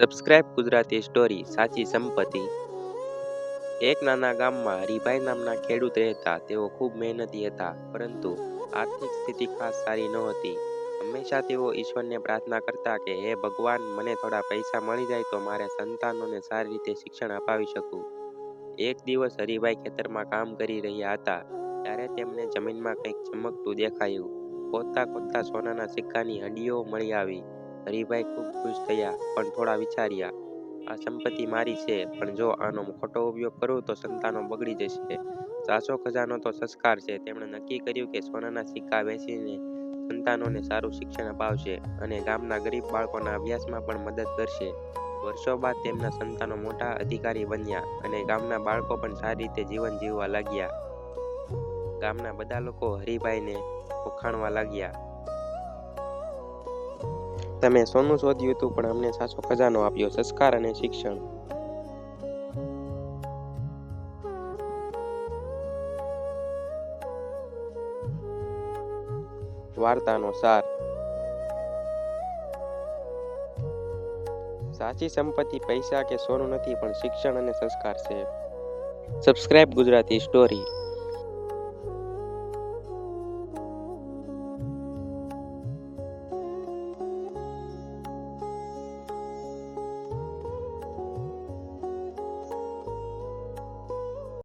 Subscribe Gujarati story સાચી સંપત્તિ. એક નાના ગામમાં હરિભાઈ નામના ખેડૂત રહેતા, તેઓ ખૂબ મહેનતી હતા, પરંતુ આર્થિક સ્થિતિ ખાસ સારી નહોતી. હંમેશા તેઓ ઈશ્વરને પ્રાર્થના કરતા કે, હે ભગવાન, મને થોડા પૈસા મળી જાય તો મારે સંતાનોને સારી રીતે શિક્ષણ અપાવી શકું. એક દિવસ હરિભાઈ ખેતરમાં કામ કરી રહ્યા હતા, ત્યારે તેમને જમીનમાં કંઈક ચમકતું દેખાયું. ખોદતા ખોદતા સોનાના સિક્કાની હંડીઓ મળી આવી. હરિભાઈ ખૂબ ખુશ થયા, પણ થોડા વિચાર્યા, આ સંપત્તિ મારી છે, પણ જો આનો ખોટો ઉપયોગ કરું તો સંતાનો બગડી જશે. સાસો ખજાનો તો સંસ્કાર છે. તેમણે નક્કી કર્યું કે સોનાના સિક્કા વેચીને સંતાનોને સારું શિક્ષણ અપાવશે અને ગામના ગરીબ બાળકોના અભ્યાસમાં પણ મદદ કરશે. વર્ષો બાદ તેમના સંતાનો મોટા અધિકારી બન્યા અને ગામના બાળકો પણ સારી રીતે જીવન જીવવા લાગ્યા. ગામના બધા લોકો હરિભાઈને વખાણવા લાગ્યા. તમે સોનું શોધ્યું હતું, પણ અમને સાચો ખજાનો આપ્યો, સંસ્કાર અને શિક્ષણ. વાર્તાનો સાર. સાચી સંપત્તિ, પૈસા કે સોનું નથી, પણ શિક્ષણ અને સંસ્કાર છે. Subscribe Gujarati story